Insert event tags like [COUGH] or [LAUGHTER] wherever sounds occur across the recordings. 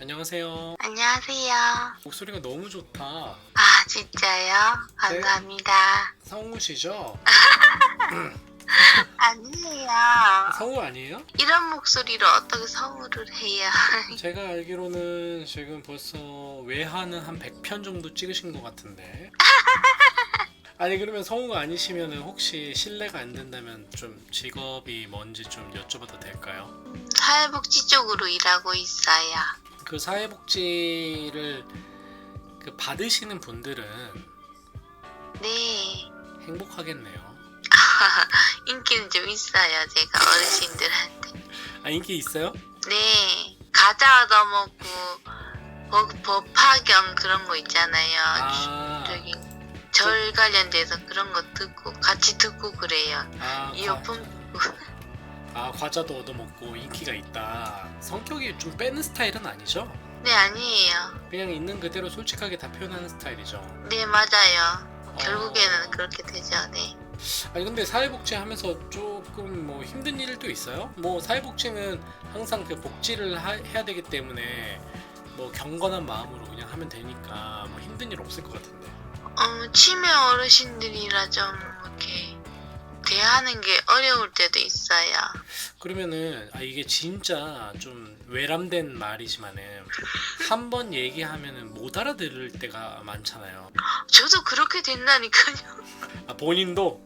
안녕하세요. 안녕하세요. 목소리가 너무 좋다. 아, 진짜요? 감사합니다. 성우 씨죠? [LAUGHS] 아니에요. 성우 아니에요? 이런 목소리로 어떻게 성우를 해요? [LAUGHS] 제가 알기로는 지금 벌써 외화는 한 100편 정도 찍으신 것 같은데. [LAUGHS] 아니 그러면 성우가 아니시면 혹시 실례가 안 된다면 좀 직업이 뭔지 좀 여쭤봐도 될까요? 사회복지 쪽으로 일하고 있어요. 그 사회복지를 그 받으시는 분들은 네. 행복하겠네요. [LAUGHS] 인기는 좀 있어요. 제가 어르신들한테. 아 인기 있어요? 네. 과자 얻어먹고 법, 법화경 그런 거 있잖아요. 아, 저기 절 관련돼서 그런 거 듣고 같이 듣고 그래요. 아, 과, 이어폰 [LAUGHS] 아 과자도 얻어먹고 인기가 있다. 성격이 좀 빼는 스타일은 아니죠? 네 아니에요. 그냥 있는 그대로 솔직하게 다 표현하는 스타일이죠. 네 맞아요. 어. 결국에는 그렇게 되죠. 네. 아니 근데 사회복지 하면서 조금 뭐 힘든 일도 있어요? 뭐 사회복지는 항상 그 복지를 하- 해야 되기 때문에 뭐 경건한 마음으로 그냥 하면 되니까 뭐 힘든 일 없을 것 같은데. 어, 치매 어르신들이라 좀 이렇게 대하는 게 어려울 때도 있어요. 그러면은 아 이게 진짜 좀 외람된 말이지만은 한 번 얘기하면은 못 알아들을 때가 많잖아요. 저도 그렇게 된다니까요. [LAUGHS] 아 본인도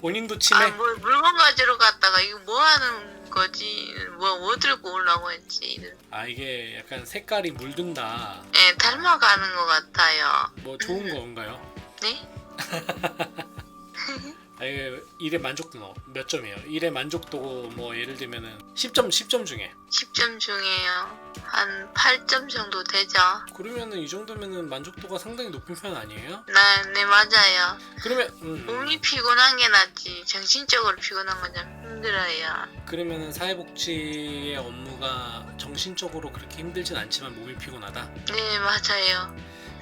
본인도 치매. 아, 뭐 물건 가지러 갔다가 이거 뭐 하는 거지? 뭐, 뭐 들고 오려고 했지? 아 이게 약간 색깔이 물든다. 예, 닮아가는 것 같아요. 뭐 좋은 건가요? 네? [LAUGHS] 아, 일의 만족도 몇 점이에요? 일의 만족도 뭐 예를 들면은 10점 10점 중에 10점 중에요. 한 8점 정도 되죠. 그러면은 이 정도면은 만족도가 상당히 높은 편 아니에요? 네, 네, 맞아요. 그러면 음, 몸이 피곤한 게 낫지. 정신적으로 피곤한 건 좀 힘들어요. 그러면은 사회복지의 업무가 정신적으로 그렇게 힘들진 않지만 몸이 피곤하다. 네, 맞아요.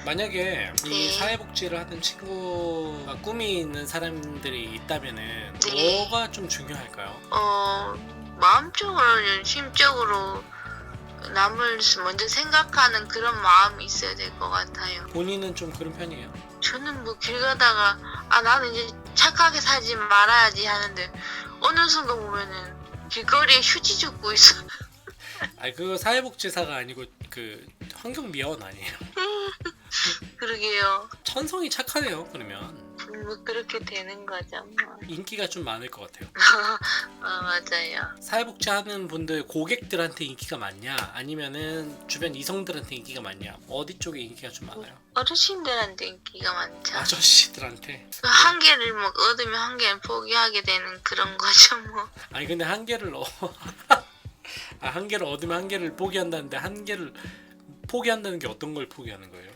만약에 이 네. 사회복지를 하는 친구가 꿈이 있는 사람들이 있다면은 네. 뭐가 좀 중요할까요? 어, 마음적으로, 심적으로 남을 먼저 생각하는 그런 마음이 있어야 될 것 같아요. 본인은 좀 그런 편이에요. 저는 뭐 길 가다가, 아, 나는 이제 착하게 살지 말아야지 하는데, 어느 순간 보면은 길거리에 휴지 줍고 있어. [LAUGHS] 아니 그 사회복지사가 아니고 그 환경미화원 아니에요. [LAUGHS] 그러게요. 천성이 착하네요. 그러면 뭐 그렇게 되는 거죠. 뭐. 인기가 좀 많을 것 같아요. [LAUGHS] 아, 맞아요. 사회복지 하는 분들 고객들한테 인기가 많냐 아니면은 주변 이성들한테 인기가 많냐 어디 쪽에 인기가 좀 많아요? 어르신들한테 인기가 많죠. 아저씨들한테 그한 개를 뭐 얻으면 한 개는 포기하게 되는 그런 거죠, 뭐. 아니 근데 한 개를 넣어 아, 한 개를 얻으면 한 개를 포기한다는데 한 개를 포기한다는 게 어떤 걸 포기하는 거예요?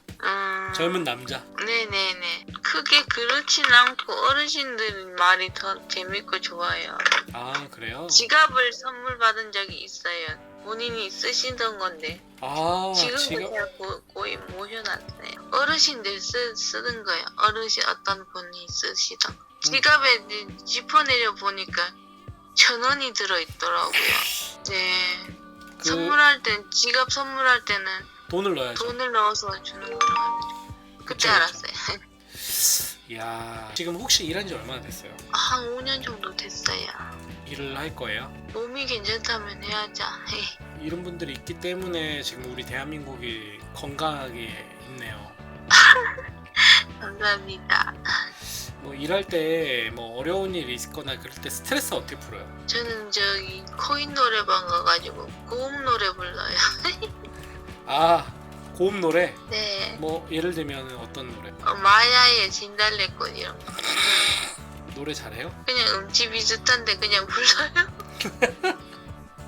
음... 젊은 남자 네네네. 크게 그렇진 않고 어르신들 말이 더 재밌고 좋아요. 아 그래요? 지갑을 선물 받은 적이 있어요. 본인이 쓰시던 건데 아 지금도 지금 고, 거의 모셔놨어요. 어르신들 쓰, 쓰는 거예요. 어르신 어떤 분이 쓰시던 거. 지갑에 이제 짚어내려 보니까 천 원이 들어 있더라고요. 네. 그 선물할 땐 지갑 선물할 때는 돈을 넣어야죠. 돈을 넣어서 주는 거라고 그쵸, 그때 그쵸. 알았어요. [LAUGHS] 이야 지금 혹시 일한 지 얼마나 됐어요? 한 5년 정도 됐어요. 일을 할 거예요? 몸이 괜찮다면 해야죠. [LAUGHS] 이런 분들이 있기 때문에 지금 우리 대한민국이 건강하게 있네요. [LAUGHS] 감사합니다. 뭐 일할 때 뭐 어려운 일이 있거나 그럴 때 스트레스 어떻게 풀어요? 저는 저기 코인 노래방 가가지고 고음 노래 불러요. 아 고음 노래 네. 뭐 예를 들면 어떤 노래? 어, 마야의 진달래꽃 이런 거. 노래 잘해요? 그냥 음치 비슷한데 그냥 불러요. [LAUGHS]